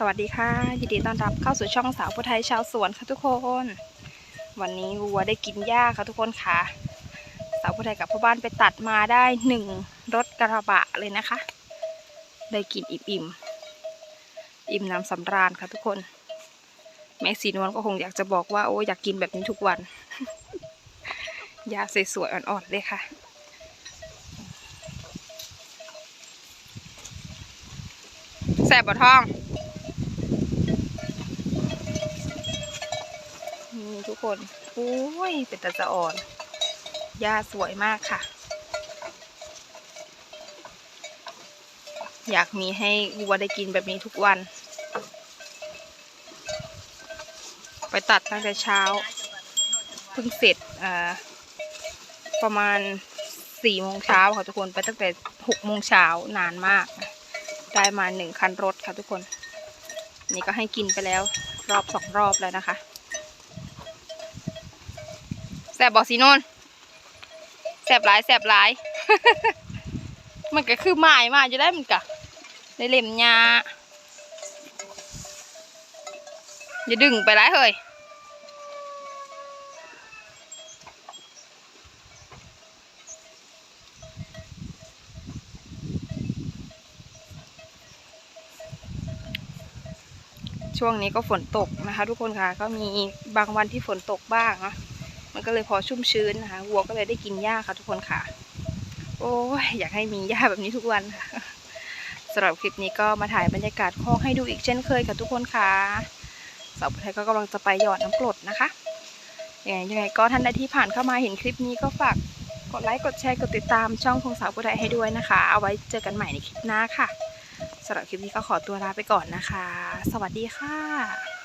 สวัสดีค่ะยินดีต้อนรับเข้าสู่ช่องสาวผู้ไทยชาวสวนค่ะทุกคน วันนี้วัวได้กินหญ้าค่ะทุกคนค่ะ สาวผู้ไทยกับพ่อบ้านไปตัดมาได้หนึ่งรถกระบะเลยนะคะ ได้กินอิ่มอิ่มๆอิ่มน้ำสำราญค่ะทุกคน แม่สีนวลก็คงอยากจะบอกว่าโอ้อยากกินแบบนี้ทุกวันหญ้าสวยๆอ่อนๆเลยค่ะแสบบ่ท้อง นี่ทุกคนโอ้ยเป็นตาจะอ่อนหญ้าสวยมากค่ะ อยากมีให้วัวได้กินแบบนี้ทุกวัน ไปตัดตั้งแต่เช้าเพิ่งเสร็จประมาณสี่โมงเช้าค่ะทุกคนไปตั้งแต่หกโมงเช้านานมาก ได้มาหนึ่งคันรถค่ะทุกคน นี่ก็ให้กินไปแล้วรอบสองรอบแล้วนะคะ แสบบอกสีนนแสบหลายแสบหลาย มันก็คือไม้มาจะได้มันกะในเล่มยาอย่าดึงไปร้ายเฮ้ยช่วงนี้ก็ฝนตกนะคะ ทุกคนค่ะก็มีบางวันที่ฝนตกบ้างนะ มันก็เลยพอชุ่มชื้นนะคะวัวก็เลยได้กินหญ้าค่ะทุกคนค่ะ โอ้ยอยากให้มีหญ้าแบบนี้ทุกวันค่ะสำหรับคลิปนี้ก็มาถ่ายบรรยากาศคอกให้ดูอีกเช่นเคยค่ะทุกคนค่ะสาวไทยก็กำลังจะไปหยอดน้ำกรดนะคะยังไงยังไงก็ท่านใดที่ผ่านเข้ามาเห็นคลิปนี้ก็ฝากกดไลค์กดแชร์กดติดตามช่องของสาวผู้ไทยให้ด้วยนะคะ เอาไว้เจอกันใหม่ในคลิปหน้าค่ะสำหรับคลิปนี้ก็ขอตัวลาไปก่อนนะคะ สวัสดีค่ะ